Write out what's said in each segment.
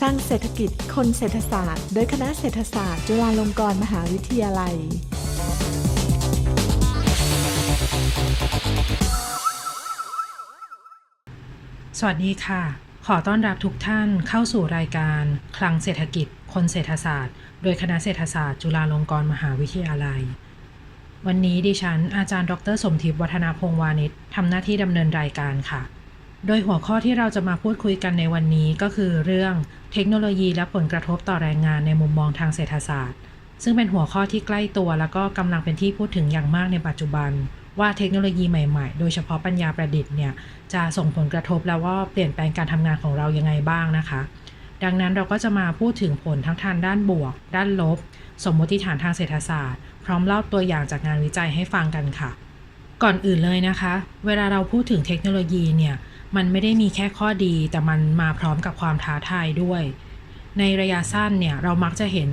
สร้างเศรษฐกิจคนเศรษฐศาสตร์ โดยคณะเศรษฐศาสตร์ จุฬาลงกรณ์มหาวิทยาลัย สวัสดีค่ะ ขอต้อนรับทุกท่านเข้าสู่รายการ คลังเศรษฐกิจ คนเศรษฐศาสตร์ โดยคณะเศรษฐศาสตร์ จุฬาลงกรณ์มหาวิทยาลัย วันนี้ดิฉันอาจารย์ ดร สมทิพย์วัฒนาพงวานิชทำหน้าที่ดำเนินรายการค่ะ โดยหัวข้อที่เราจะมาพูดคุยกันในวันนี้ก็คือเรื่องเทคโนโลยีและผลกระทบต่อแรงงานในมุมมองทางเศรษฐศาสตร์ ซึ่งเป็นหัวข้อที่ใกล้ตัวแล้วก็กำลังเป็นที่พูดถึงอย่างมากในปัจจุบัน ว่าเทคโนโลยีใหม่ๆ โดยเฉพาะปัญญาประดิษฐ์เนี่ยจะส่งผลกระทบแล้วว่าเปลี่ยนแปลงการทำงานของเรายังไงบ้างนะคะ ดังนั้นเราก็จะมาพูดถึงผลทั้งทางด้านบวก ด้านลบ สมมติฐานทางเศรษฐศาสตร์ พร้อมเล่าตัวอย่างจากงานวิจัยให้ฟังกันค่ะ ก่อนอื่นเลยนะคะ เวลาเราพูดถึงเทคโนโลยีเนี่ย มันไม่ได้มีแค่ข้อดีแต่มันมาพร้อมกับความท้าทายด้วย ในระยะสั้นเนี่ยเรามักจะเห็น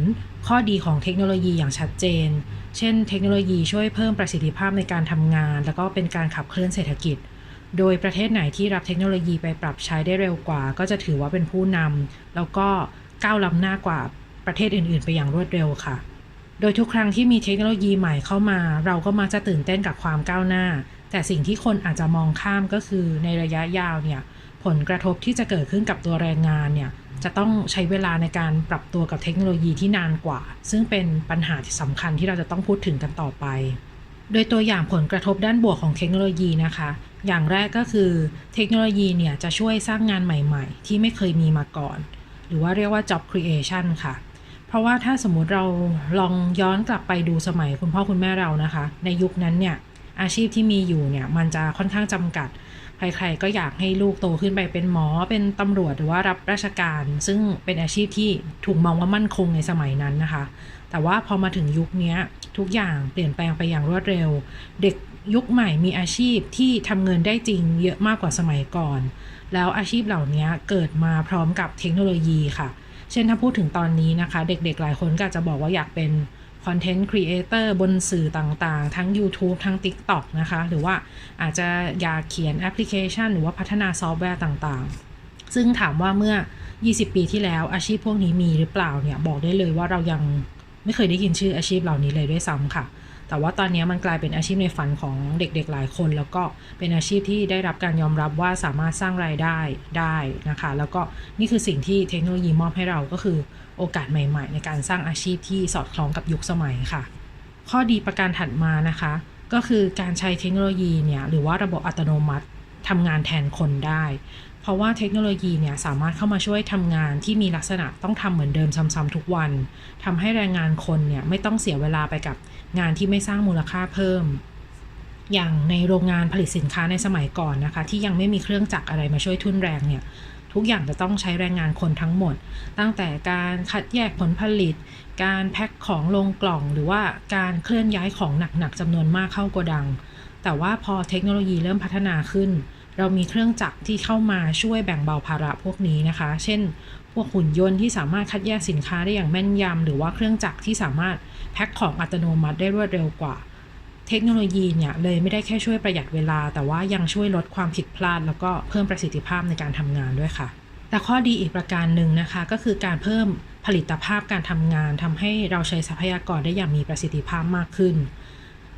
ข้อดีของเทคโนโลยีอย่างชัดเจน เช่น เทคโนโลยีช่วยเพิ่มประสิทธิภาพในการทำงาน แล้วก็เป็นการขับเคลื่อนเศรษฐกิจ โดยประเทศไหนที่รับเทคโนโลยีไปปรับใช้ได้เร็วกว่า ก็จะถือว่าเป็นผู้นำแล้วก็ก้าวล้ำหน้ากว่าประเทศอื่น ๆ ไปอย่างรวดเร็วค่ะ โดยทุกครั้งที่มีเทคโนโลยีใหม่เข้ามา เราก็มักจะตื่นเต้นกับความก้าวหน้า แต่สิ่งที่คนอาจจะมองข้ามก็คือในระยะยาวเนี่ยผลกระทบที่จะเกิดขึ้นกับตัวแรงงานเนี่ยจะต้องใช้เวลาในการปรับตัวกับเทคโนโลยีที่นานกว่า ซึ่งเป็นปัญหาที่สำคัญที่เราจะต้องพูดถึงกันต่อไป โดยตัวอย่างผลกระทบด้านบวกของเทคโนโลยีนะคะ อย่างแรกก็คือเทคโนโลยีเนี่ยจะช่วยสร้างงานใหม่ๆ ที่ไม่เคยมีมาก่อน หรือว่าเรียกว่า job creation ค่ะ เพราะว่าถ้าสมมุติเราลองย้อนกลับไปดูสมัยคุณพ่อคุณแม่เรานะคะ ในยุคนั้นเนี่ย อาชีพที่มีอยู่เนี่ยมันจะค่อนข้างจำกัด ใครๆก็อยากให้ลูกโตขึ้นไปเป็นหมอเป็นตำรวจหรือว่ารับราชการ ซึ่งเป็นอาชีพที่ถูกมองว่ามั่นคงในสมัยนั้นนะคะ แต่ว่าพอมาถึงยุคนี้ทุกอย่างเปลี่ยนแปลงไปอย่างรวดเร็ว เด็กยุคใหม่มีอาชีพที่ทำเงินได้จริงเยอะมากกว่าสมัยก่อน แล้วอาชีพเหล่านี้เกิดมาพร้อมกับเทคโนโลยีค่ะ เช่นถ้าพูดถึงตอนนี้นะคะ เด็กๆหลายคนก็จะบอกว่าอยากเป็น คอนเทนต์ครีเอเตอร์บนสื่อต่างๆ ทั้ง YouTube ทั้ง TikTok นะคะ หรือว่าอาจจะอยากเขียนแอปพลิเคชัน หรือว่าพัฒนาซอฟต์แวร์ต่างๆ ซึ่งถามว่าเมื่อ 20 ปีที่แล้วอาชีพพวกนี้มีหรือเปล่าเนี่ย บอกได้เลยว่าเรายังไม่เคยได้ยินชื่ออาชีพเหล่านี้เลยด้วยซ้ำค่ะ แต่ว่าตอนนี้มันกลายเป็นอาชีพในฝันของเด็กๆหลายคน แล้วก็เป็นอาชีพที่ได้รับการยอมรับว่าสามารถสร้างรายได้ได้นะคะ แล้วก็นี่คือสิ่งที่เทคโนโลยีมอบให้เราก็คือโอกาสใหม่ ๆ ในการสร้างอาชีพที่สอดคล้องกับยุคสมัยค่ะ ข้อดีประการถัดมานะคะ ก็คือการใช้เทคโนโลยีเนี่ยหรือว่าระบบอัตโนมัติทำงานแทนคนได้ เพราะว่าเทคโนโลยีเนี่ยสามารถเข้ามาช่วยทำงานที่มีลักษณะต้องทำเหมือนเดิมซ้ำๆทุกวันทำให้แรงงานคนเนี่ยไม่ต้องเสียเวลาไปกับงานที่ไม่สร้างมูลค่าเพิ่ม อย่างในโรงงานผลิตสินค้าในสมัยก่อนนะคะ ที่ยังไม่มีเครื่องจักรอะไรมาช่วยทุนแรงเนี่ยทุกอย่างจะต้องใช้แรงงานคนทั้งหมด ตั้งแต่การคัดแยกผลผลิต การแพ็คของลงกล่อง หรือว่าการเคลื่อนย้ายของหนักๆจำนวนมากเข้าโกดัง แต่ว่าพอเทคโนโลยีเริ่มพัฒนาขึ้น เรามีเครื่องจักรที่เข้ามาช่วยแบ่งเบาภาระพวกนี้นะคะ เช่น พวกหุ่นยนต์ที่สามารถคัดแยกสินค้าได้อย่างแม่นยำหรือว่าเครื่องจักรที่สามารถแพ็คของอัตโนมัติได้รวดเร็วกว่า เทคโนโลยีเนี่ยเลยไม่ได้แค่ช่วยประหยัดเวลา แต่ว่ายังช่วยลดความผิดพลาด แล้วก็เพิ่มประสิทธิภาพในการทำงานด้วยค่ะ แต่ข้อดีอีกประการหนึ่งนะคะ ก็คือการเพิ่มผลิตภาพการทำงานทำให้เราใช้ทรัพยากรได้อย่างมีประสิทธิภาพมากขึ้น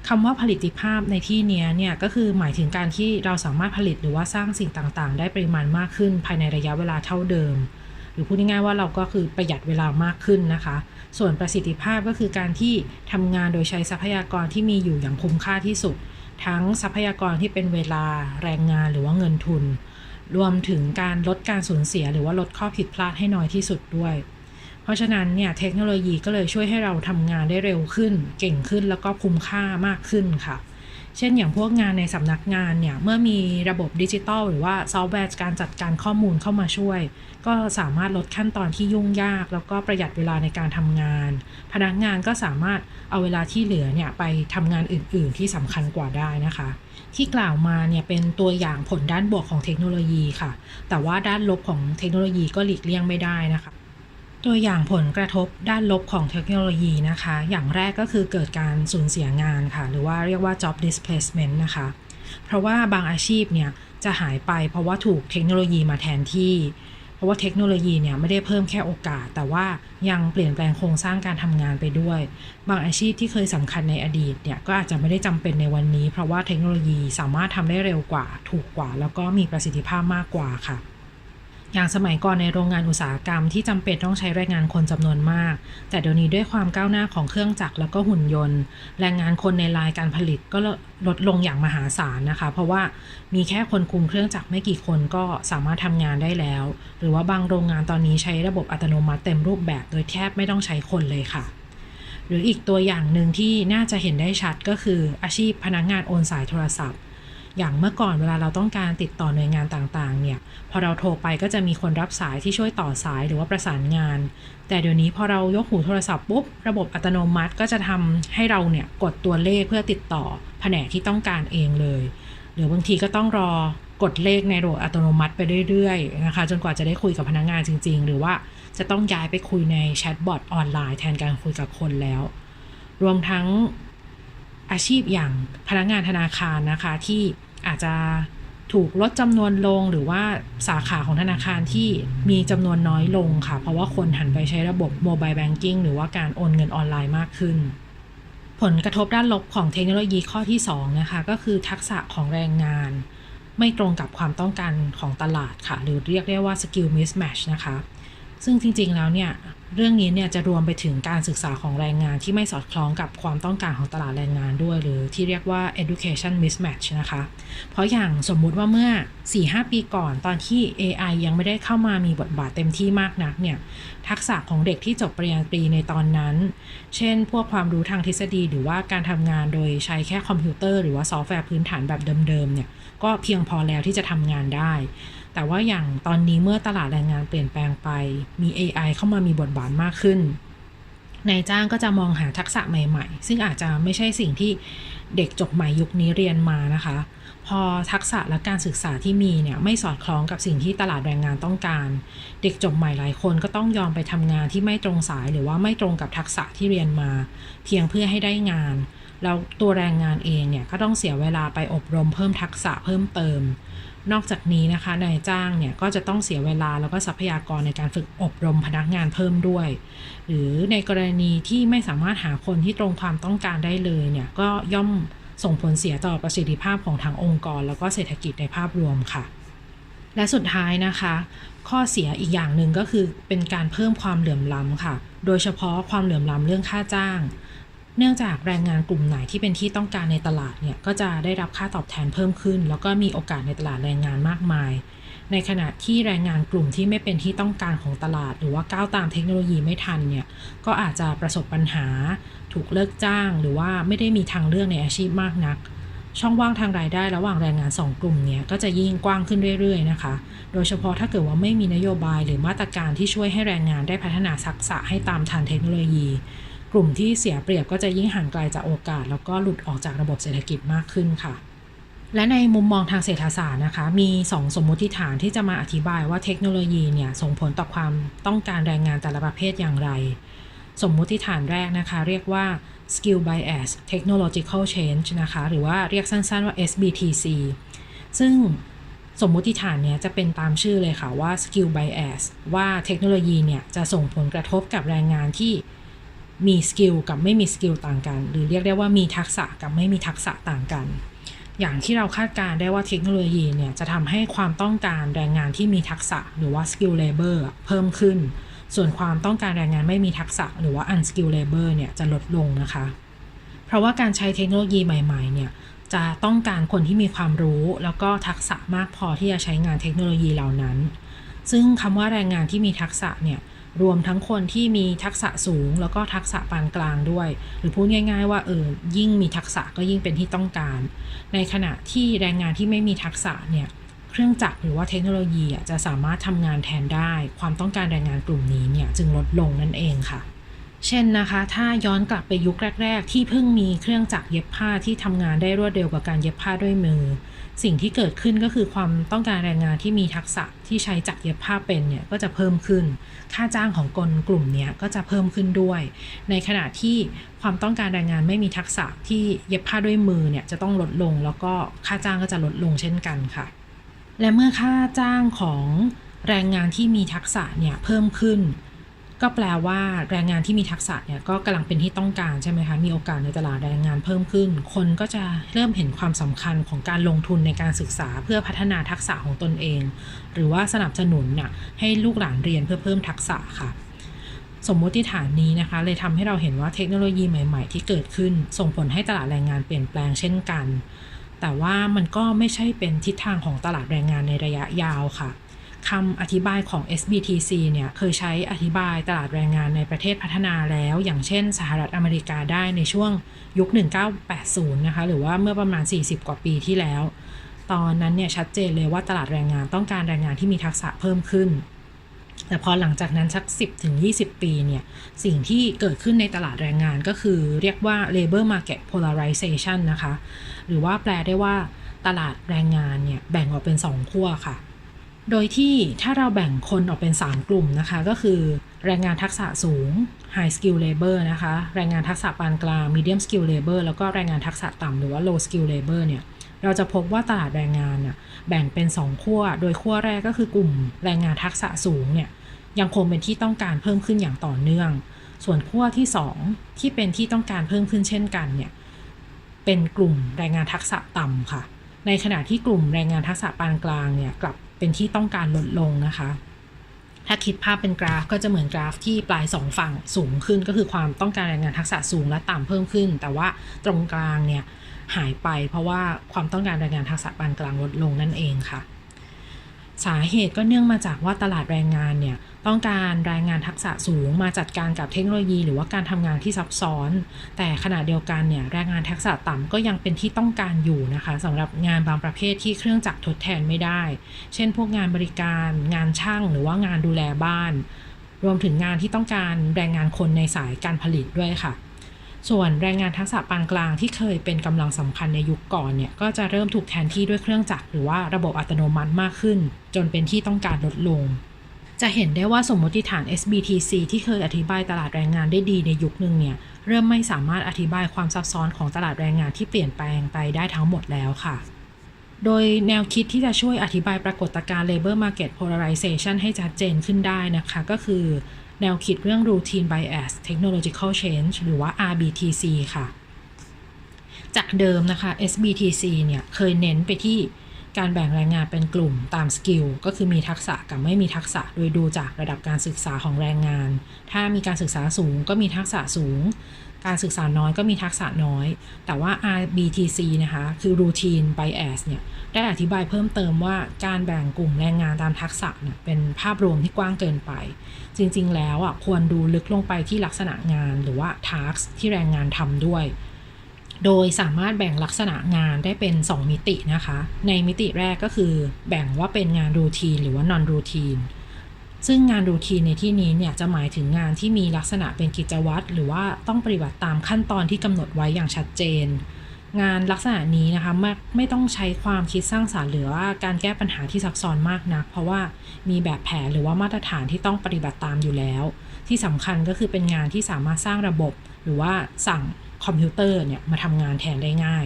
คำว่าผลิตภาพในที่นี้เนี่ยก็คือหมายถึงการที่เราสามารถผลิตหรือว่าสร้างสิ่งต่างๆ ได้ปริมาณมากขึ้น ภายในระยะเวลาเท่าเดิม หรือพูดง่ายๆว่าเราก็คือประหยัดเวลามากขึ้นนะคะ ส่วนประสิทธิภาพก็คือการที่ทำงานโดยใช้ทรัพยากรที่มีอยู่อย่างคุ้มค่าที่สุด ทั้งทรัพยากรที่เป็นเวลาแรงงานหรือว่าเงินทุน รวมถึงการลดการสูญเสีย หรือว่าลดข้อผิดพลาดให้น้อยที่สุดด้วย เพราะฉะนั้นเนี่ยเทคโนโลยีก็เลยช่วยให้เราทำงานได้เร็วขึ้น เก่งขึ้นแล้วก็คุ้มค่ามากขึ้นค่ะ เช่นอย่างพวกงานในสำนักงานเนี่ยเมื่อมีระบบดิจิตอลหรือว่าซอฟต์แวร์การจัดการข้อมูลเข้ามาช่วย ก็สามารถลดขั้นตอนที่ยุ่งยาก แล้วก็ประหยัดเวลาในการทำงาน พนักงานก็สามารถเอาเวลาที่เหลือเนี่ยไปทำงานอื่น ๆ ที่สำคัญกว่าได้นะคะที่กล่าวมาเนี่ยเป็นตัวอย่างผลด้านบวกของเทคโนโลยีค่ะ แต่ว่าด้านลบของเทคโนโลยีก็หลีกเลี่ยงไม่ได้นะคะ ตัวอย่างผลกระทบด้านลบของเทคโนโลยีนะคะ อย่างแรกก็คือเกิดการสูญเสียงานค่ะ หรือว่าเรียกว่า job displacement นะคะ เพราะว่าบางอาชีพเนี่ยจะหายไปเพราะว่าถูกเทคโนโลยีมาแทนที่ เพราะว่าเทคโนโลยีเนี่ยไม่ได้เพิ่มแค่โอกาส แต่ว่ายังเปลี่ยนแปลงโครงสร้างการทำงานไปด้วย บางอาชีพที่เคยสำคัญในอดีตเนี่ยก็อาจจะไม่ได้จำเป็นในวันนี้ เพราะว่าเทคโนโลยีสามารถทำได้เร็วกว่า ถูกกว่า แล้วก็มีประสิทธิภาพมากกว่าค่ะ อย่างสมัยก่อนในโรงงานอุตสาหกรรมที่จำเป็นต้องใช้แรงงานคนจำนวนมาก แต่เดี๋ยวนี้ด้วยความก้าวหน้าของเครื่องจักรแล้วก็หุ่นยนต์ แรงงานคนในลายการผลิตก็ลดลงอย่างมหาศาลนะคะ เพราะว่ามีแค่คนคุมเครื่องจักรไม่กี่คนก็สามารถทำงานได้แล้ว หรือว่าบางโรงงานตอนนี้ใช้ระบบอัตโนมัติเต็มรูปแบบ โดยแทบไม่ต้องใช้คนเลยค่ะหรืออีกตัวอย่างหนึ่งที่น่าจะเห็นได้ชัดก็คืออาชีพพนักงานโอนสายโทรศัพท์ อย่างเมื่อก่อนเวลาเราต้องการติดต่อหน่วยงานต่างๆ เนี่ย พอเราโทรไปก็จะมีคนรับสายที่ช่วยต่อสายหรือว่าประสานงาน แต่เดี๋ยวนี้พอเรายกหูโทรศัพท์ปุ๊บ ระบบอัตโนมัติก็จะทำให้เราเนี่ยกดตัวเลขเพื่อติดต่อแผนกที่ต้องการเองเลย หรือบางทีก็ต้องรอกดเลขในระบบอัตโนมัติไปเรื่อยๆนะคะ จนกว่าจะได้คุยกับพนักงานจริง ๆ หรือว่าจะต้องย้ายไปคุยในแชทบอทออนไลน์แทนการคุยกับคนแล้ว รวมทั้งอาชีพอย่างพนักงานธนาคารนะคะที่ อาจจะถูกลดจำนวนลงหรือว่าสาขาของธนาคารที่มีจำนวนน้อยลงค่ะ เพราะว่าคนหันไปใช้ระบบโมบายแบงกิ้งหรือว่าการโอนเงินออนไลน์มากขึ้น ผลกระทบด้านลบของเทคโนโลยีข้อที่ 2 นะคะ ก็คือทักษะของแรงงาน ไม่ตรงกับความต้องการของตลาดค่ะ หรือเรียกได้ว่า skill mismatch นะคะ ซึ่งจริงๆแล้วเนี่ย เรื่องนี้เนี่ยจะรวมไปถึงการศึกษาของแรงงานที่ไม่สอดคล้องกับความต้องการของตลาดแรงงานด้วย หรือที่เรียกว่า education mismatch นะคะ เพราะอย่างสมมุติว่าเมื่อ 4-5 ปีก่อนตอนที่ AI ยังไม่ได้เข้ามามีบทบาทเต็มที่มากนักเนี่ยทักษะของเด็กที่จบปริญญาตรีในตอนนั้น เช่น พวกความรู้ทางทฤษฎีหรือว่าการทำงานโดยใช้แค่คอมพิวเตอร์หรือว่าซอฟต์แวร์พื้นฐานแบบเดิมๆเนี่ยก็เพียงพอแล้วที่จะทำงานได้ แต่ว่าอย่างตอนนี้เมื่อตลาดแรงงานเปลี่ยนแปลงไป มี AI เข้ามามีบทบาทมากขึ้นนายจ้างก็จะมองหาทักษะใหม่ๆ ซึ่งอาจจะไม่ใช่สิ่งที่เด็กจบใหม่ยุคนี้เรียนมานะคะ พอทักษะและการศึกษาที่มีเนี่ยไม่สอดคล้องกับสิ่งที่ตลาดแรงงานต้องการ เด็กจบใหม่หลายคนก็ต้องยอมไปทำงานที่ไม่ตรงสายหรือว่าไม่ตรงกับทักษะที่เรียนมา เพียงเพื่อให้ได้งานแล้วตัวแรงงานเองเนี่ยก็ต้องเสียเวลาไปอบรมเพิ่มทักษะเพิ่มเติม นอกจากนี้นะคะนายจ้างเนี่ยก็จะต้องเสียเวลาแล้วก็ทรัพยากรในการฝึกอบรมพนักงานเพิ่มด้วย หรือในกรณีที่ไม่สามารถหาคนที่ตรงความต้องการได้เลยเนี่ยก็ย่อมส่งผลเสียต่อประสิทธิภาพของทางองค์กร แล้วก็เศรษฐกิจในภาพรวมค่ะ และสุดท้ายนะคะ ข้อเสียอีกอย่างหนึ่งก็คือเป็นการเพิ่มความเหลื่อมล้ำค่ะ โดยเฉพาะความเหลื่อมล้ำเรื่องค่าจ้าง เนื่องจากแรงงานกลุ่มไหนที่เป็นที่ต้องการในตลาดเนี่ยก็จะได้รับค่าตอบแทนเพิ่มขึ้น แล้วก็มีโอกาสในตลาดแรงงานมากมาย ในขณะที่แรงงานกลุ่มที่ไม่เป็นที่ต้องการของตลาด หรือว่าก้าวตามเทคโนโลยีไม่ทันเนี่ยก็อาจจะประสบปัญหา ถูกเลิกจ้าง หรือว่าไม่ได้มีทางเลือกในอาชีพมากนัก ช่องว่างทางรายได้ระหว่างแรงงาน 2 กลุ่มเนี้ยก็จะยิ่งกว้างขึ้นเรื่อยๆนะคะ โดยเฉพาะถ้าเกิดว่าไม่มีนโยบายหรือมาตรการที่ช่วยให้แรงงานได้พัฒนาทักษะให้ตามทันเทคโนโลยี กลุ่มที่เสียเปรียบก็จะยิ่งห่างไกลจากโอกาส แล้วก็หลุดออกจากระบบเศรษฐกิจมากขึ้นค่ะ และในมุมมองทางเศรษฐศาสตร์นะคะ มี 2 สมมติฐานที่จะมาอธิบายว่าเทคโนโลยีเนี่ยส่งผลต่อความต้องการแรงงานแต่ละประเภทอย่างไร สมมุติฐานแรกนะคะ เรียกว่า skill bias technological change นะคะ หรือว่าเรียกสั้น ๆว่า SBTC ซึ่งสมมุติฐานเนี้ยจะเป็นตามชื่อเลยค่ะว่า skill bias ว่าเทคโนโลยีเนี่ยจะส่งผลกระทบกับแรงงานที่ มีสกิลกับไม่มีสกิลต่างกัน หรือเรียกได้ว่ามีทักษะกับไม่มีทักษะต่างกัน อย่างที่เราคาดการได้ว่าเทคโนโลยีเนี่ยจะทำให้ความต้องการแรงงานที่มีทักษะหรือว่า skill labor อะเพิ่มขึ้น ส่วนความต้องการแรงงานไม่มีทักษะหรือว่า unskilled labor เนี่ยจะลดลงนะคะ เพราะว่าการใช้เทคโนโลยีใหม่ๆเนี่ยจะต้องการคนที่มีความรู้ แล้วก็ทักษะมากพอที่จะใช้งานเทคโนโลยีเหล่านั้น ซึ่งคำว่าแรงงานที่มีทักษะเนี่ย รวมทั้งคนที่มีทักษะสูง แล้วก็ทักษะปานกลางด้วย หรือพูดง่าย ๆ ว่าเออยิ่งมีทักษะก็ยิ่งเป็นที่ต้องการ ในขณะที่แรงงานที่ไม่มีทักษะเนี่ยเครื่องจักรหรือว่าเทคโนโลยีจะสามารถทำงานแทนได้ ความต้องการแรงงานกลุ่มนี้เนี่ยจึงลดลงนั่นเองค่ะ เช่นนะคะ ถ้าย้อนกลับไปยุคแรก ๆ ที่เพิ่งมีเครื่องจักรเย็บผ้าที่ทำงานได้รวดเร็วกว่าการเย็บผ้าด้วยมือ สิ่งที่เกิดขึ้นก็คือความต้องการแรงงานที่มีทักษะที่ใช้จักเย็บผ้าเป็นเนี่ยก็จะเพิ่มขึ้น ค่าจ้างของคนกลุ่มนี้ก็จะเพิ่มขึ้นด้วย ในขณะที่ความต้องการแรงงานไม่มีทักษะที่เย็บผ้าด้วยมือเนี่ยจะต้องลดลง แล้วก็ค่าจ้างก็จะลดลงเช่นกันค่ะ และเมื่อค่าจ้างของแรงงานที่มีทักษะเนี่ยเพิ่มขึ้น ก็แปลว่าแรงงานที่มีทักษะเนี่ยก็กำลังเป็นที่ต้องการใช่ไหมคะ มีโอกาสในตลาดแรงงานเพิ่มขึ้น คนก็จะเริ่มเห็นความสำคัญของการลงทุนในการศึกษาเพื่อพัฒนาทักษะของตนเอง หรือว่าสนับสนุนน่ะให้ลูกหลานเรียนเพื่อเพิ่มทักษะค่ะ สมมติฐานนี้นะคะ เลยทำให้เราเห็นว่าเทคโนโลยีใหม่ ๆ ที่เกิดขึ้น ส่งผลให้ตลาดแรงงานเปลี่ยนแปลงเช่นกัน แต่ว่ามันก็ไม่ใช่เป็นทิศทางของตลาดแรงงานในระยะยาวค่ะ คำอธิบายของ SBTC เนี่ยเคยใช้อธิบายตลาดแรงงานในประเทศพัฒนาแล้ว อย่างเช่น สหรัฐอเมริกาได้ในช่วงยุค 1980 นะคะ หรือว่าเมื่อประมาณ 40 กว่าปีที่แล้ว ตอนนั้นเนี่ยชัดเจนเลยว่าตลาดแรงงานต้องการแรงงานที่มีทักษะเพิ่มขึ้น แต่พอหลังจากนั้นสัก 10ถึง20 ปีเนี่ย สิ่งที่เกิดขึ้นในตลาดแรงงานก็คือเรียกว่า labor market polarization นะคะ หรือว่าแปลได้ว่าตลาดแรงงานเนี่ยแบ่งออกเป็น 2 ขั้วค่ะ โดยที่ถ้าเราแบ่งคนออกเป็น 3 กลุ่มนะคะ ก็คือแรงงานทักษะสูง high skill labor นะคะ แรงงานทักษะปานกลาง medium skill labor แล้วก็แรงงานทักษะต่ำหรือว่า low skill labor เนี่ย เราจะพบว่าตลาดแรงงานน่ะแบ่งเป็น 2 ขั้ว โดยขั้วแรกก็คือกลุ่มแรงงานทักษะสูงเนี่ยยังคงเป็นที่ต้องการเพิ่มขึ้นอย่างต่อเนื่อง ส่วนขั้วที่ 2 ที่เป็นที่ต้องการเพิ่มขึ้นเช่นกันเนี่ยเป็นกลุ่มแรงงานทักษะต่ำค่ะ ในขณะที่กลุ่มแรงงานทักษะปานกลางเนี่ยกลับ เป็นที่ต้องการลดลงนะคะ ถ้าคิดภาพเป็นกราฟก็จะเหมือนกราฟที่ปลายสองฝั่งสูงขึ้นก็คือความต้องการแรงงานทักษะสูงและต่ำเพิ่มขึ้น แต่ว่าตรงกลางเนี่ยหายไปเพราะว่าความต้องการแรงงานทักษะปานกลางลดลงนั่นเองค่ะ สาเหตุก็เนื่องมาจากว่าตลาดแรงงานเนี่ยต้องการแรงงานทักษะสูงมาจัดการกับเทคโนโลยี หรือว่าการทำงานที่ซับซ้อน แต่ขณะเดียวกันเนี่ยแรงงานทักษะต่ำก็ยังเป็นที่ต้องการอยู่นะคะสำหรับงานบางประเภทที่เครื่องจักรทดแทนไม่ได้ เช่น พวกงานบริการ งานช่างหรือว่างานดูแลบ้าน รวมถึงงานที่ต้องการแรงงานคนในสายการผลิตด้วยค่ะ ส่วนแรงงานทักษะปานกลางที่เคยเป็นกำลังสำคัญในยุคก่อนเนี่ยก็จะเริ่มถูกแทนที่ด้วยเครื่องจักรหรือว่าระบบอัตโนมัติมากขึ้น จนเป็นที่ต้องการลดลง จะเห็นได้ว่าสมมติฐาน SBTC ที่เคยอธิบายตลาดแรงงานได้ดีในยุคหนึ่งเนี่ยเริ่มไม่สามารถอธิบายความซับซ้อนของตลาดแรงงานที่เปลี่ยนแปลงไปได้ทั้งหมดแล้วค่ะ โดยแนวคิดที่จะช่วยอธิบายปรากฏการณ์ labor market polarization ให้ชัดเจนขึ้นได้นะคะ ก็คือ แนวคิดเรื่อง routine bias technological change หรือว่า RBTC ค่ะ จากเดิมนะคะ SBTC เนี่ยเคยเน้นไปที่การแบ่งแรงงานเป็นกลุ่มตามสกิลก็คือมีทักษะกับไม่มีทักษะโดยดูจากระดับการศึกษาของแรงงาน ถ้ามีการศึกษาสูงก็มีทักษะสูง การศึกษาน้อยก็มีทักษะน้อย แต่ว่า RBTC นะคะคือ routine bias เนี่ยได้อธิบายเพิ่มเติมว่าการแบ่งกลุ่มแรงงานตามทักษะเนี่ยเป็นภาพรวมที่กว้างเกินไป จริงๆ แล้วอะควรดูลึกลงไปที่ลักษณะงานหรือว่า task ที่แรงงานทำด้วย โดยสามารถแบ่งลักษณะงานได้เป็น 2 มิตินะคะ ในมิติแรกก็คือแบ่งว่าเป็นงานรูทีนหรือว่านอนรูทีน ซึ่งงานรูทีนในที่นี้เนี่ยจะหมายถึงงานที่มีลักษณะเป็นกิจวัตรหรือว่าต้องปฏิบัติตามขั้นตอนที่กำหนดไว้อย่างชัดเจน งานลักษณะนี้นะคะไม่ไม่ต้องใช้ความคิดสร้างสารรค์หรือว่าการแก้ปัญหาที่ซับซ้อนมากนัก เพราะว่ามีแบบแผนหรือว่ามาตรฐานที่ต้องปฏิบัติตามอยู่แล้ว ที่สำคัญก็คือเป็นงานที่สามารถสร้างระบบ หรือว่าสั่งคอมพิวเตอร์เนี่ยมาทำงานแทนได้ง่าย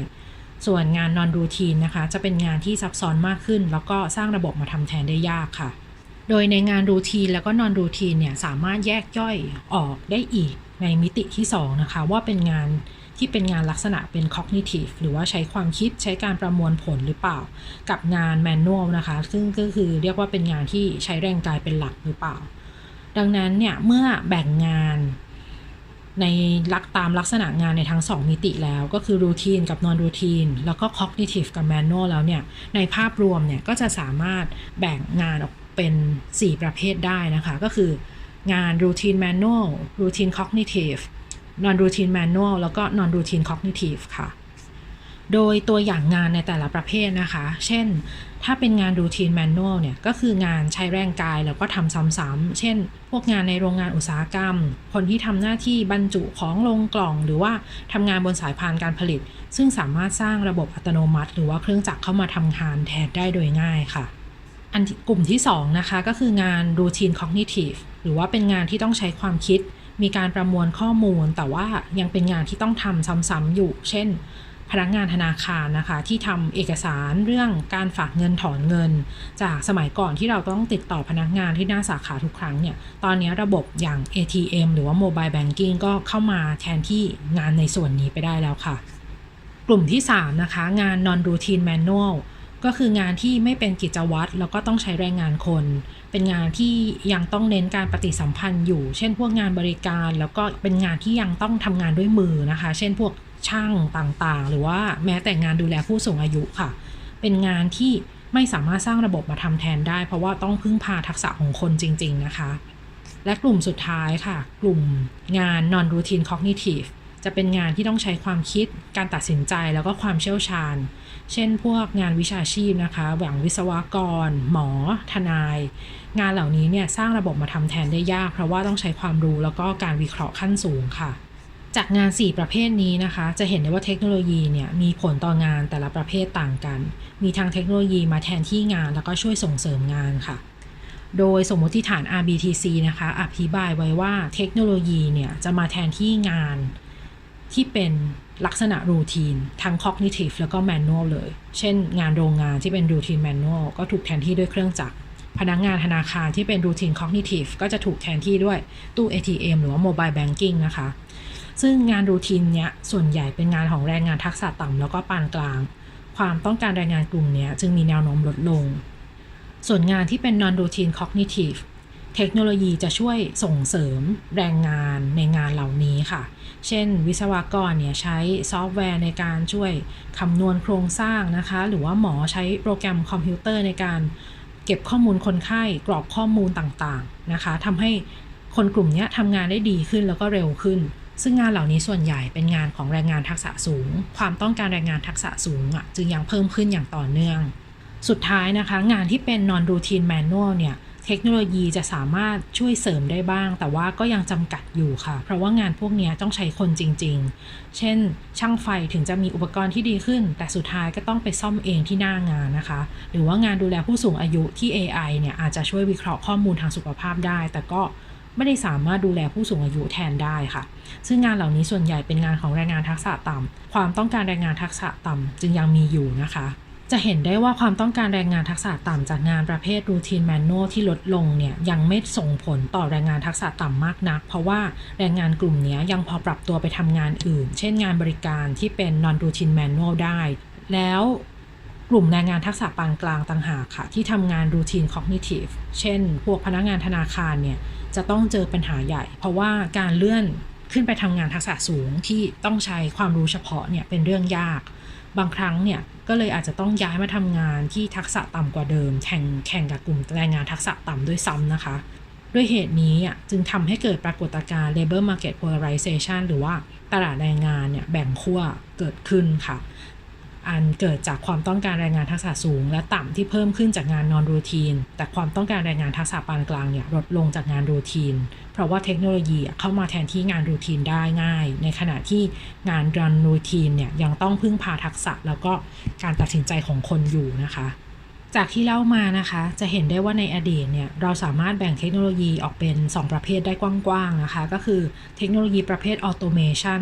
ส่วนงานนอนรูทีนนะคะจะเป็นงานที่ซับซ้อนมากขึ้น แล้วก็สร้างระบบมาทำแทนได้ยากค่ะ โดยในงานรูทีนแล้วก็นอนรูทีนเนี่ยสามารถแยกย่อยออกได้อีกในมิติที่ 2 นะคะ ว่าเป็นงานที่เป็นงานลักษณะเป็น cognitive หรือว่าใช้ความคิดใช้การประมวลผลหรือเปล่า กับงาน manual นะคะ ซึ่งก็คือเรียกว่าเป็นงานที่ใช้แรงกายเป็นหลักหรือเปล่า ดังนั้นเนี่ยเมื่อแบ่งงานในลักตามลักษณะงานในทั้ง 2 มิติแล้วก็คือรูทีนกับนอนรูทีนแล้วก็ cognitive กับ manual แล้วเนี่ยในภาพรวมเนี่ยก็จะสามารถแบ่งงานออก เป็น 4 ประเภทได้นะคะ ก็คืองาน routine manual routine cognitive non routine manual แล้วก็ non routine cognitive ค่ะ โดยตัวอย่างงานในแต่ละประเภทนะคะ เช่น ถ้าเป็นงาน routine manual เนี่ย ก็คืองานใช้แรงกายแล้วก็ทำซ้ำๆ เช่น พวกงานในโรงงานอุตสาหกรรม คนที่ทำหน้าที่บรรจุของลงกล่อง หรือว่าทำงานบนสายพานการผลิต ซึ่งสามารถสร้างระบบอัตโนมัติ หรือว่าเครื่องจักรเข้ามาทำงานแทนได้โดยง่ายค่ะ อันกลุ่มที่2นะคะก็คืองาน routine cognitive หรือว่าเป็นงานที่ต้องใช้ความคิด มีการประมวลข้อมูล แต่ว่ายังเป็นงานที่ต้องทำซ้ำๆอยู่ เช่น พนักงานธนาคารนะคะ ที่ทำเอกสารเรื่องการฝากเงินถอนเงิน จากสมัยก่อนที่เราต้องติดต่อพนักงานที่หน้าสาขาทุกครั้งเนี่ย ตอนนี้ระบบอย่าง ATM หรือว่า Mobile Banking ก็เข้ามาแทนที่งานในส่วนนี้ไปได้แล้วค่ะ กลุ่มที่3นะคะงาน non routine manual ก็คืองานที่ไม่เป็นกิจวัตรแล้วก็ต้องใช้แรงงานคน เป็นงานที่ยังต้องเน้นการปฏิสัมพันธ์อยู่ เช่น พวกงานบริการ แล้วก็เป็นงานที่ยังต้องทำงานด้วยมือนะคะ เช่นพวกช่างต่างๆ หรือว่าแม้แต่งานดูแลผู้สูงอายุค่ะ เป็นงานที่ไม่สามารถสร้างระบบมาทำแทนได้ เพราะว่าต้องพึ่งพาทักษะของคนจริง ๆ นะคะ และกลุ่มสุดท้ายค่ะ กลุ่มงาน non routine cognitive จะเป็นงานที่ต้องใช้ความคิด การตัดสินใจแล้วก็ความเชี่ยวชาญ เช่นพวกงานวิชาชีพนะคะอย่างวิศวกร หมอ ทนาย งานเหล่านี้เนี่ยสร้างระบบมาทำแทนได้ยาก เพราะว่าต้องใช้ความรู้แล้วก็การวิเคราะห์ขั้นสูงค่ะ จากงาน 4 ประเภทนี้นะคะ จะเห็นได้ว่าเทคโนโลยีเนี่ยมีผลต่องานแต่ละประเภทต่างกัน มีทางเทคโนโลยีมาแทนที่งานแล้วก็ช่วยส่งเสริมงานค่ะโดยสมมติฐาน RBTC นะคะ อธิบายไว้ว่าเทคโนโลยีเนี่ยจะมาแทนที่งาน ที่เป็นลักษณะรูทีนทั้ง cognitive แล้วก็ manual เลย เช่น งานโรงงานที่เป็น routine manual ก็ถูกแทนที่ด้วยเครื่องจักร พนักงานธนาคารที่เป็น routine cognitive ก็จะถูกแทนที่ด้วยตู้ ATM หรือว่า mobile banking นะคะ ซึ่งงานรูทีนเนี้ยส่วนใหญ่เป็นงานของแรงงานทักษะต่ำแล้วก็ปานกลาง ความต้องการแรงงานกลุ่มเนี้ยจึงมีแนวโน้มลดลง ส่วนงานที่เป็น non routine cognitive เทคโนโลยีจะช่วยส่งเสริมแรงงานในงานเหล่านี้ค่ะ เช่น วิศวกรเนี่ยใช้ซอฟต์แวร์ในการช่วยคำนวณโครงสร้างนะคะ หรือว่าหมอใช้โปรแกรมคอมพิวเตอร์ในการเก็บข้อมูลคนไข้กรอกข้อมูลต่างๆนะคะทำให้คนกลุ่มนี้ทำงานได้ดีขึ้นแล้วก็เร็วขึ้น ซึ่งงานเหล่านี้ส่วนใหญ่เป็นงานของแรงงานทักษะสูง ความต้องการแรงงานทักษะสูงอะจึงยังเพิ่มขึ้นอย่างต่อเนื่อง สุดท้ายนะคะ งานที่เป็น non routine manual เนี่ย เทคโนโลยีจะสามารถช่วยเสริมได้บ้าง แต่ว่าก็ยังจำกัดอยู่ค่ะ เพราะว่างานพวกนี้ต้องใช้คนจริง ๆ เช่น ช่างไฟถึงจะมีอุปกรณ์ที่ดีขึ้น แต่สุดท้ายก็ต้องไปซ่อมเองที่หน้างานนะคะ หรือว่างานดูแลผู้สูงอายุที่ AI เนี่ยอาจจะช่วยวิเคราะห์ข้อมูลทางสุขภาพได้ แต่ก็ไม่ได้สามารถดูแลผู้สูงอายุแทนได้ค่ะ ซึ่งงานเหล่านี้ส่วนใหญ่เป็นงานของแรงงานทักษะต่ำความต้องการแรงงานทักษะต่ำจึงยังมีอยู่นะคะ จะเห็นได้ว่าความต้องการแรงงานทักษะต่ำจากงานประเภท routine manual ที่ลดลงเนี่ยยังไม่ส่งผลต่อแรงงานทักษะต่ำมากนัก เพราะว่าแรงงานกลุ่มนี้ยังพอปรับตัวไปทำงานอื่น เช่นงานบริการที่เป็น non routine manual ได้ แล้วกลุ่มแรงงานทักษะปานกลางต่างหากค่ะ ที่ทำงาน routine cognitive เช่น พวกพนักงานธนาคารเนี่ยจะต้องเจอปัญหาใหญ่ เพราะว่าการเลื่อนขึ้นไปทำงานทักษะสูงที่ต้องใช้ความรู้เฉพาะเนี่ยเป็นเรื่องยาก บางครั้งเนี่ยก็เลยอาจจะต้องย้ายมาทำงานที่ทักษะต่ำกว่าเดิม แข่งแข่งกับกลุ่มแรงงานทักษะต่ำด้วยซ้ำนะคะ ด้วยเหตุนี้อะจึงทำให้เกิดปรากฏการณ์ labor market polarization หรือว่าตลาดแรงงานเนี่ยแบ่งขั้วเกิดขึ้นค่ะ อันเกิดจากความต้องการแรงงานทักษะสูง และต่ำที่เพิ่มขึ้นจากงานนอนรูทีน แต่ความต้องการแรงงานทักษะปานกลางเนี่ยลดลงจากงานรูทีน เพราะว่าเทคโนโลยีเข้ามาแทนที่งานรูทีนได้ง่าย ในขณะที่งานรันรูทีนเนี่ยยังต้องพึ่งพาทักษะแล้วก็การตัดสินใจของคนอยู่นะคะ จากที่เล่ามานะคะ จะเห็นได้ว่าในอดีตเนี่ยเราสามารถแบ่งเทคโนโลยีออกเป็น 2 ประเภทได้กว้างๆนะคะ ก็คือเทคโนโลยีประเภทออโตเมชัน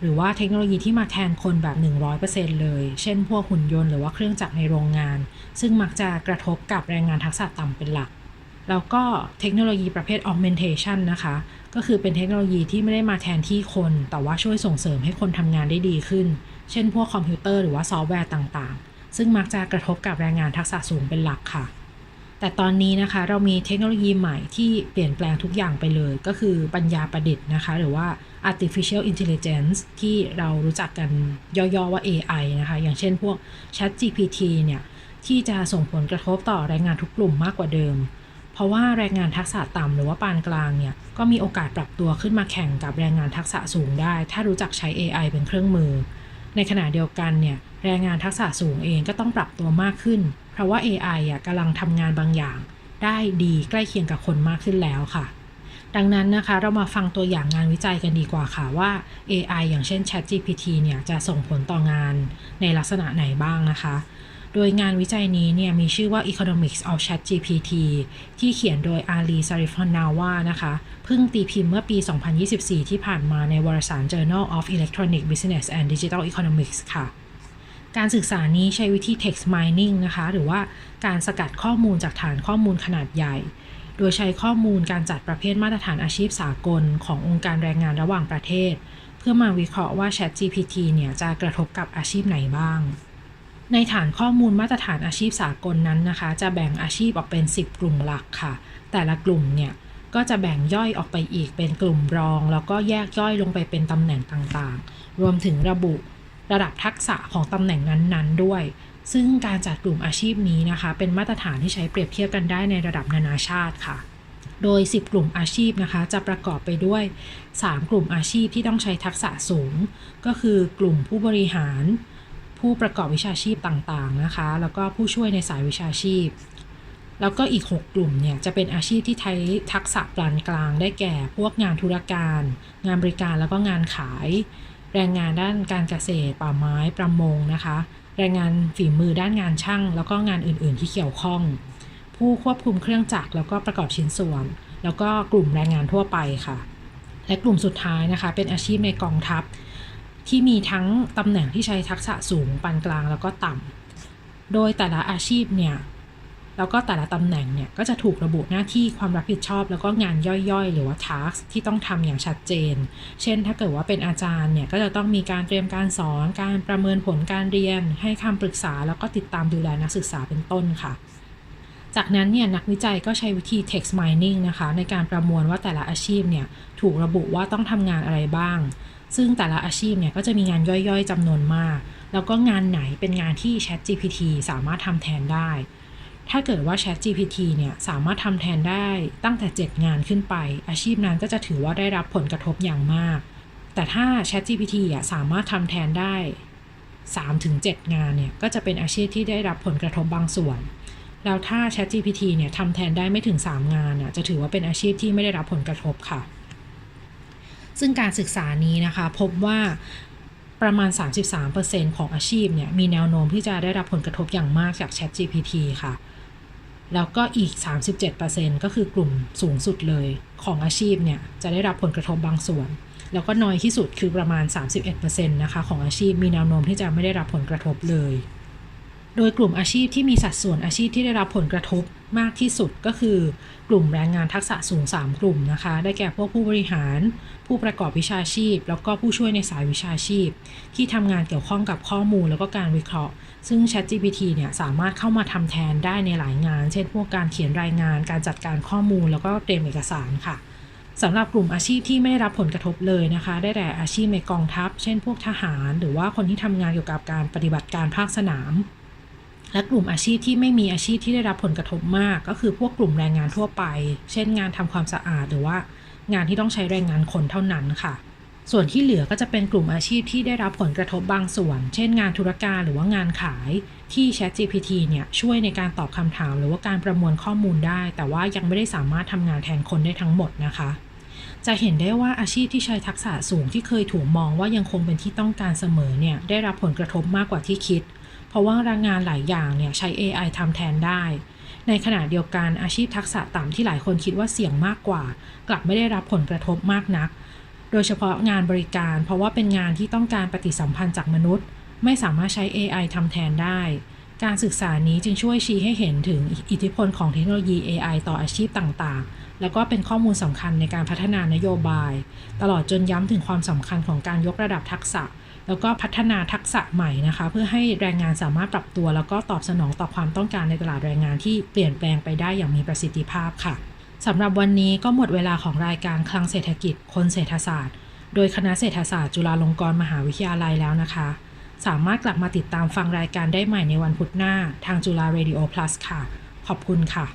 หรือว่าเทคโนโลยีที่มาแทนคนแบบ 100%เลย เช่นพวกหุ่นยนต์หรือว่าเครื่องจักรในโรงงาน ซึ่งมักจะกระทบกับแรงงานทักษะต่ำเป็นหลัก แล้วก็เทคโนโลยีประเภท augmentation นะคะ ก็คือเป็นเทคโนโลยีที่ไม่ได้มาแทนที่คน แต่ว่าช่วยส่งเสริมให้คนทำงานได้ดีขึ้น เช่น พวกคอมพิวเตอร์หรือว่าซอฟต์แวร์ต่างๆ ซึ่งมักจะกระทบกับแรงงานทักษะสูงเป็นหลักค่ะ แต่ตอนนี้นะคะเรามีเทคโนโลยีใหม่ที่เปลี่ยนแปลงทุกอย่างไปเลย ก็คือปัญญาประดิษฐ์นะคะ หรือว่า artificial intelligence ที่เรารู้จักกันย่อๆว่า AI นะคะ อย่างเช่นพวก Chat GPT เนี่ยที่จะส่งผลกระทบต่อแรงงานทุกกลุ่มมากกว่าเดิม เพราะว่าแรงงานทักษะต่ำหรือว่าปานกลางเนี่ย ก็มีโอกาสปรับตัวขึ้นมาแข่งกับแรงงานทักษะสูงได้ ถ้ารู้จักใช้ AI เป็นเครื่องมือ ในขณะเดียวกันเนี่ยแรงงานทักษะสูงเองก็ต้องปรับตัวมากขึ้น เพราะว่า AI อะกำลังทำงานบางอย่าง ได้ดีใกล้เคียงกับคนมากขึ้นแล้วค่ะ ดังนั้นนะคะเรามาฟังตัวอย่างงานวิจัยกันดีกว่าค่ะว่า AI อย่างเช่น ChatGPT เนี่ยจะส่งผลต่องานในลักษณะไหนบ้างนะคะ โดยงานวิจัยนี้เนี่ยมีชื่อว่า Economics of ChatGPT ที่เขียนโดยอาลีซาริฟอนนาวานะคะเพิ่งตีพิมพ์เมื่อปี 2024 ที่ผ่านมาในวารสาร Journal of Electronic Business and Digital Economics ค่ะ การศึกษานี้ใช้วิธี text mining นะคะ หรือว่าการสกัดข้อมูลจากฐานข้อมูลขนาดใหญ่ โดยใช้ข้อมูลการจัดประเภทมาตรฐานอาชีพสากล ขององค์การแรงงานระหว่างประเทศ เพื่อมาวิเคราะห์ว่า ChatGPT เนี่ยจะกระทบกับอาชีพไหนบ้าง ในฐานข้อมูลมาตรฐานอาชีพสากลนั้นนะคะ จะแบ่งอาชีพออกเป็น 10 กลุ่มหลักค่ะ แต่ละกลุ่มเนี่ยก็จะแบ่งย่อยออกไปอีกเป็นกลุ่มรอง แล้วก็แยกย่อยลงไปเป็นตำแหน่งต่างๆ รวมถึงระบุระดับทักษะของตำแหน่งนั้นๆด้วย ซึ่งการจัดกลุ่มอาชีพนี้นะคะ เป็นมาตรฐานที่ใช้เปรียบเทียบกันได้ในระดับนานาชาติค่ะ โดย 10 กลุ่มอาชีพนะคะ จะประกอบไปด้วย 3 กลุ่มอาชีพที่ต้องใช้ทักษะสูง ก็คือกลุ่มผู้บริหาร ผู้ประกอบวิชาชีพต่างๆนะคะ แล้วก็ผู้ช่วยในสายวิชาชีพ แล้วก็อีก 6 กลุ่มเนี่ยจะเป็นอาชีพที่ใช้ทักษะปานกลางได้แก่ พวกงานธุรการ งานบริการแล้วก็งานขาย แรงงานด้านการเกษตร ป่าไม้ประมงนะคะ แรงงานฝีมือด้านงานช่าง แล้วก็งานอื่นๆที่เกี่ยวข้อง ผู้ควบคุมเครื่องจักรแล้วก็ประกอบชิ้นส่วน แล้วก็กลุ่มแรงงานทั่วไปค่ะ และกลุ่มสุดท้ายนะคะ เป็นอาชีพในกองทัพ ที่มีทั้งตำแหน่งที่ใช้ทักษะสูงปานกลางแล้วก็ต่ำ โดยแต่ละอาชีพเนี่ย แล้วก็แต่ละตำแหน่งเนี่ย ก็จะถูกระบุหน้าที่ความรับผิดชอบ แล้วก็งานย่อยๆ หรือว่า task ที่ต้องทำอย่างชัดเจน เช่น ถ้าเกิดว่าเป็นอาจารย์เนี่ย ก็จะต้องมีการเตรียมการสอน การประเมินผลการเรียน ให้คำปรึกษา แล้วก็ติดตามดูแลนักศึกษาเป็นต้นค่ะจากนั้นเนี่ยนักวิจัยก็ใช้วิธี text mining นะคะ ในการประมวลว่าแต่ละอาชีพเนี่ย ถูกระบุว่าต้องทำงานอะไรบ้าง ซึ่งแต่ละอาชีพเนี่ยก็จะมีงานย่อยๆจำนวนมาก แล้วก็งานไหนเป็นงานที่ ChatGPT สามารถทำแทนได้ ถ้าเกิดว่า ChatGPT เนี่ยสามารถทำแทนได้ตั้งแต่ 7 งานขึ้นไป อาชีพนั้นก็จะถือว่าได้รับผลกระทบอย่างมาก แต่ถ้า ChatGPT อะสามารถทำแทนได้ 3-7 งานเนี่ยก็จะเป็นอาชีพที่ได้รับผลกระทบบางส่วน แล้วถ้า ChatGPT เนี่ยทำแทนได้ไม่ถึง 3 งานน่ะจะถือว่าเป็นอาชีพที่ไม่ได้รับผลกระทบค่ะ ซึ่งการศึกษานี้นะคะพบว่าประมาณ 33%ของอาชีพเนี่ยมีแนวโน้มที่จะได้รับผลกระทบอย่างมากจาก ChatGPT ค่ะ แล้วก็อีก 37%ก็คือกลุ่มสูงสุดเลยของอาชีพเนี่ยจะได้รับผลกระทบบางส่วน แล้วก็น้อยที่สุดคือประมาณ 31%นะคะของอาชีพมีแนวโน้มที่จะไม่ได้รับผลกระทบเลย โดยกลุ่มอาชีพที่มีสัดส่วนอาชีพที่ได้รับผลกระทบ มากที่สุดก็คือกลุ่มแรงงานทักษะสูง 3 กลุ่มนะคะ ได้แก่พวกผู้บริหาร ผู้ประกอบวิชาชีพ แล้วก็ผู้ช่วยในสายวิชาชีพ ที่ทำงานเกี่ยวข้องกับข้อมูลแล้วก็การวิเคราะห์ ซึ่ง ChatGPT เนี่ยสามารถเข้ามาทำแทนได้ในหลายงาน เช่น พวกการเขียนรายงาน การจัดการข้อมูล แล้วก็เตรียมเอกสารค่ะสำหรับกลุ่มอาชีพที่ไม่ได้รับผลกระทบเลยนะคะ ได้แก่อาชีพในกองทัพ เช่น พวกทหาร หรือว่าคนที่ทำงานเกี่ยวกับการปฏิบัติการภาคสนาม และกลุ่มอาชีพที่ไม่มีอาชีพที่ได้รับผลกระทบมาก ก็คือพวกกลุ่มแรงงานทั่วไป เช่น งานทำความสะอาดหรือว่า งานที่ต้องใช้แรงงานคนเท่านั้นค่ะ ส่วนที่เหลือก็จะเป็นกลุ่มอาชีพที่ได้รับผลกระทบบางส่วน เช่น งานธุรการหรือว่างานขาย ที่ ChatGPT เนี่ยช่วยในการตอบคำถาม หรือว่าการประมวลข้อมูลได้ แต่ว่ายังไม่ได้สามารถทำงานแทนคนได้ทั้งหมดนะคะจะเห็นได้ว่าอาชีพที่ใช้ทักษะสูงที่เคยถูกมองว่ายังคงเป็นที่ต้องการเสมอเนี่ยได้รับผลกระทบมากกว่าที่คิด เพราะว่าแรงงานหลายอย่างเนี่ยใช้ AI ทำแทนได้ ในขณะเดียวกันอาชีพทักษะต่ำที่หลายคนคิดว่าเสี่ยงมากกว่า กลับไม่ได้รับผลกระทบมากนัก โดยเฉพาะงานบริการ เพราะว่าเป็นงานที่ต้องการปฏิสัมพันธ์จากมนุษย์ ไม่สามารถใช้ AI ทำแทนได้ การศึกษานี้จึงช่วยชี้ให้เห็นถึงอิทธิพลของเทคโนโลยี AI ต่ออาชีพต่างๆ แล้วก็เป็นข้อมูลสำคัญในการพัฒนานโยบาย ตลอดจนย้ำถึงความสำคัญของการยกระดับทักษะ แล้วก็พัฒนาทักษะใหม่นะคะ เพื่อให้แรงงานสามารถปรับตัว แล้วก็ตอบสนองต่อความต้องการในตลาดแรงงานที่เปลี่ยนแปลงไปได้อย่างมีประสิทธิภาพค่ะสำหรับวันนี้ก็หมดเวลาของรายการคลังเศรษฐกิจ คนเศรษฐศาสตร์ โดยคณะเศรษฐศาสตร์จุฬาลงกรณ์มหาวิทยาลัยแล้วนะคะ สามารถกลับมาติดตามฟังรายการได้ใหม่ในวันพุธหน้า ทางจุฬา Radio Plus ค่ะ ขอบคุณค่ะ